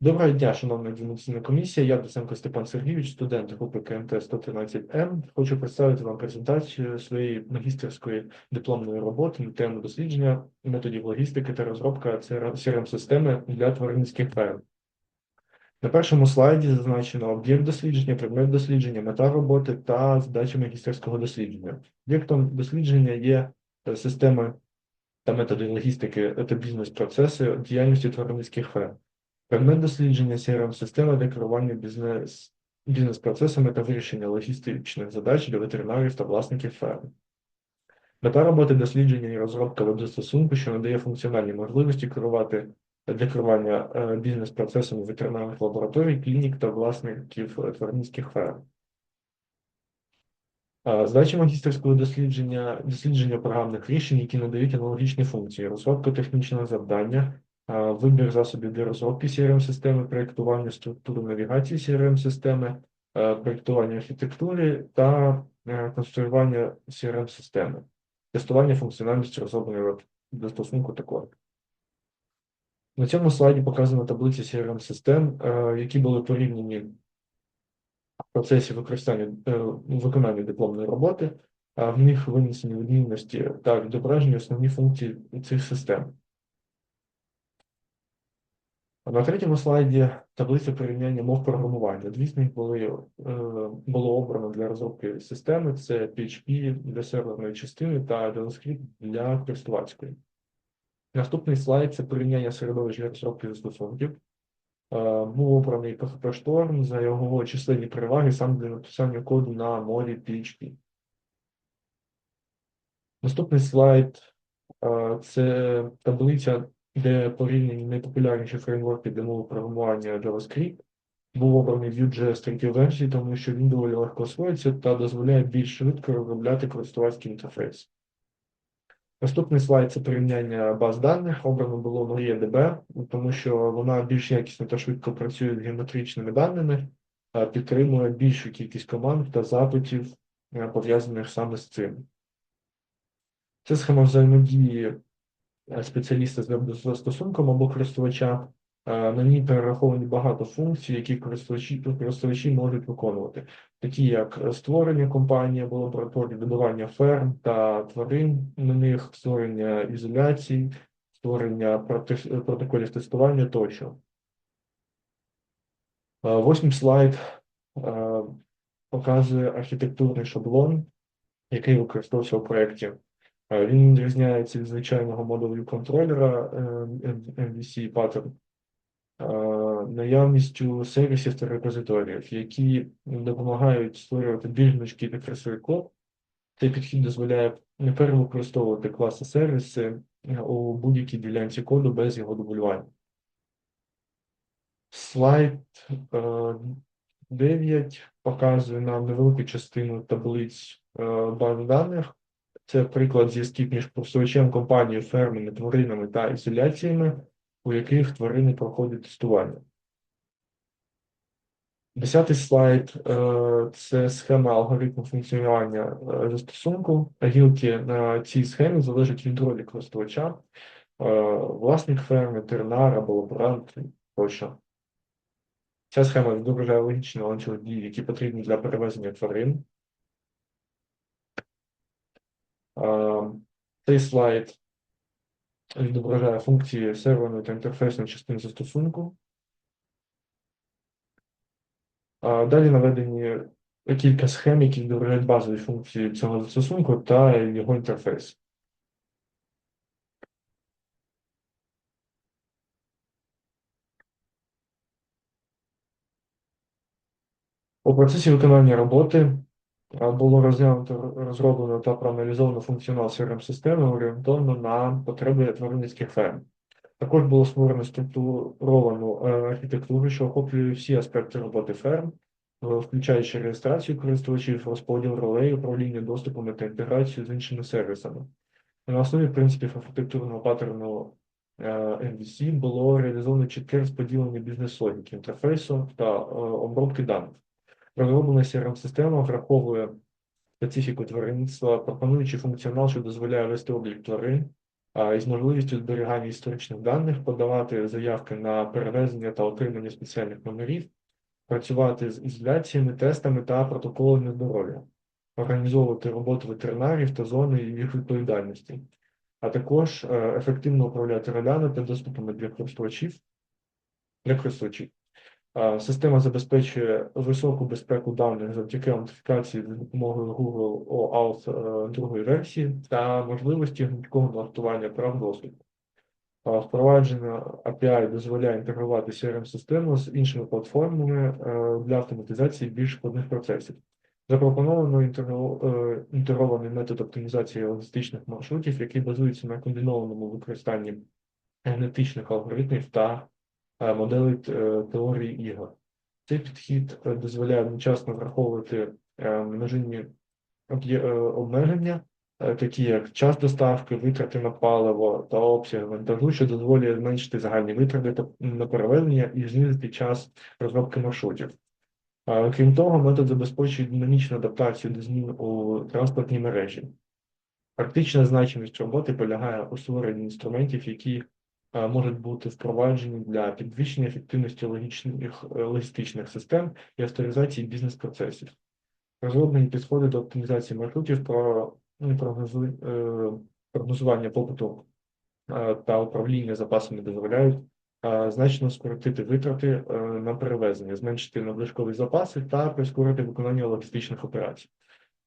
Доброго дня, шановна екзаменаційна комісія. Я Досенко Степан Сергійович, студент групи КМТ 113М. Хочу представити вам презентацію своєї магістерської дипломної роботи на тему дослідження методів логістики та розробка CRM-системи для тваринницьких ферм. На першому слайді зазначено об'єкт дослідження, предмет дослідження, мета роботи та задача магістерського дослідження. Об'єктом дослідження є е, системи та методи логістики та бізнес-процеси діяльності тваринницьких ферм. Предмет дослідження crm система для керування бізнес, бізнес-процесами та вирішення логістичних задач для ветеринарів та власників ферм. Мета роботи дослідження і розробка веб-застосунку, що надає функціональні можливості керувати для керування е, бізнес-процесами ветеринарних лабораторій, клінік та власників е, тваринських ферм. Е, Задача магістерського дослідження дослідження програмних рішень, які надають аналогічні функції, розробка технічного завдання, вибір засобів для розробки CRM-системи, проєктування структури навігації CRM-системи, е, проєктування архітектури та е, конструювання CRM-системи, тестування функціональності розробленої застосунку та коду. На цьому слайді показана таблиця CRM-систем, е, які були порівняні в процесі використання виконання дипломної роботи, в них винесені відмінності та відображені основні функції цих систем. На третьому слайді таблиця порівняння мов програмування. Дві з них були, е, було обрано для розробки системи: це PHP для серверної частини та JavaScript для користувацької. Наступний слайд це порівняння середовищ розробки застосунків. Е, Був обраний PHP Storm за його численні переваги саме для написання коду на мові PHP. Наступний слайд е, це таблиця, де порівняні найпопулярніші фреймворки для мови програмування JavaScript. Був обраний Vue.js третій версії, тому що він доволі легко освоїться та дозволяє більш швидко розробляти користувацький інтерфейс. Наступний слайд це порівняння баз даних. Обрано було MariaDB, тому що вона більш якісно та швидко працює з геометричними даними, підтримує більшу кількість команд та запитів, е, пов'язаних саме з цим. Це схема взаємодії спеціаліста з веб-застосунком або користувача. Е, На ній перераховані багато функцій, які користувачі, користувачі можуть виконувати, такі як створення компанії або лабораторії, додавання ферм та тварин на них, створення ізоляцій, створення протоколів тестування тощо. Е, Восьмий слайд е, показує архітектурний шаблон, який використовувався у проєкті. Е, Він відрізняється від звичайного модулю контролера е, MVC pattern е, наявністю сервісів та репозиторіїв, які допомагають створювати більш гнучкий та красивий код. Цей підхід дозволяє не перевикористовувати класи сервіси е, у будь-якій ділянці коду без його дублювання. Слайд е, 9 показує нам невелику частину таблиць е, баз даних. Це приклад зв'язків між користувачем компанією, фермами, тваринами та ізоляціями, у яких тварини проходять тестування. Десятий слайд е, це схема алгоритму функціонування е, застосунку. Гілки на цій схемі залежать від ролі користувача, е, власник ферми, ветеринар або лаборант тощо. Ця схема відображає логічний ланцюг дій, які потрібні для перевезення тварин. Цей слайд відображає функції серверної та інтерфейсної частини застосунку. Далі наведені кілька схем, які відображають базові функції цього застосунку та його інтерфейс. У процесі виконання роботи було розглянуто, розроблено та проаналізовано функціонал CRM-системи орієнтовно на потреби тваринницьких ферм. Також було створено структуровану е, архітектуру, що охоплює всі аспекти роботи ферм, е, включаючи реєстрацію користувачів, розподіл ролей, управління доступами та інтеграцію з іншими сервісами. На основі принципів архітектурного паттерну е, MVC було реалізовано чітке розподілення бізнес-логіки, інтерфейсу та е, обробки даних. Розроблена CRM-система враховує специфіку тваринництва, пропонуючи функціонал, що дозволяє вести облік тварин, із можливістю зберігання історичних даних, подавати заявки на перевезення та отримання спеціальних номерів, працювати з ізоляціями, тестами та протоколами здоров'я, організовувати роботу ветеринарів та зони їх відповідальності, а також е, ефективно управляти ролями та доступами для користувачів. Для користувачів. Система забезпечує високу безпеку даних завдяки аутентифікації за допомогою Google OAuth е, другої версії та можливості гнучкого налаштування прав доступу. Впровадження API дозволяє інтегрувати CRM-систему з іншими платформами е, для автоматизації більш складних процесів. Запропоновано е, інтегрований метод оптимізації логістичних маршрутів, який базується на комбінованому використанні генетичних алгоритмів та моделей е, теорії ігор. Цей підхід е, дозволяє одночасно враховувати е, множинні обмеження, такі як час доставки, витрати на паливо та обсяг вантажу, що дозволює зменшити загальні витрати на перевезення і знизити час розробки маршрутів. Крім того, метод забезпечує динамічну адаптацію до змін у транспортній мережі. Практична значимість роботи полягає у створенні інструментів, які можуть бути впроваджені для підвищення ефективності логічних е, логістичних систем і авторизації бізнес-процесів. Розроблені підходи до оптимізації маршрутів про ну, е, прогнозування попиту е, та управління запасами дозволяють е, значно скоротити витрати е, на перевезення, зменшити надлишкові запаси та прискорити виконання логістичних операцій.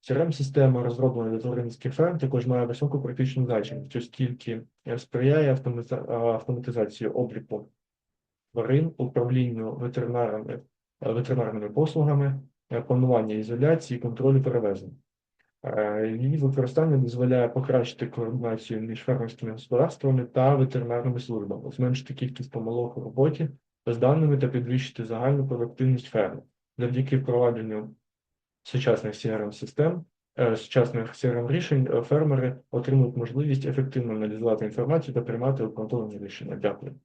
CRM-система, розроблена для тваринницьких ферм, також має високу практичну значимість, оскільки сприяє автоматизації обліку тварин, управлінню ветеринарними, ветеринарними послугами, е, планування ізоляції, контролю перевезень. Е, Її використання дозволяє покращити координацію між фермерськими господарствами та ветеринарними службами, зменшити кількість помилок у роботі з даними та підвищити загальну продуктивність ферми. Завдяки впровадженню сучасних CRM-систем, е, сучасних CRM-рішень е, фермери отримують можливість ефективно аналізувати інформацію та приймати обґрунтовані рішення. Дякую.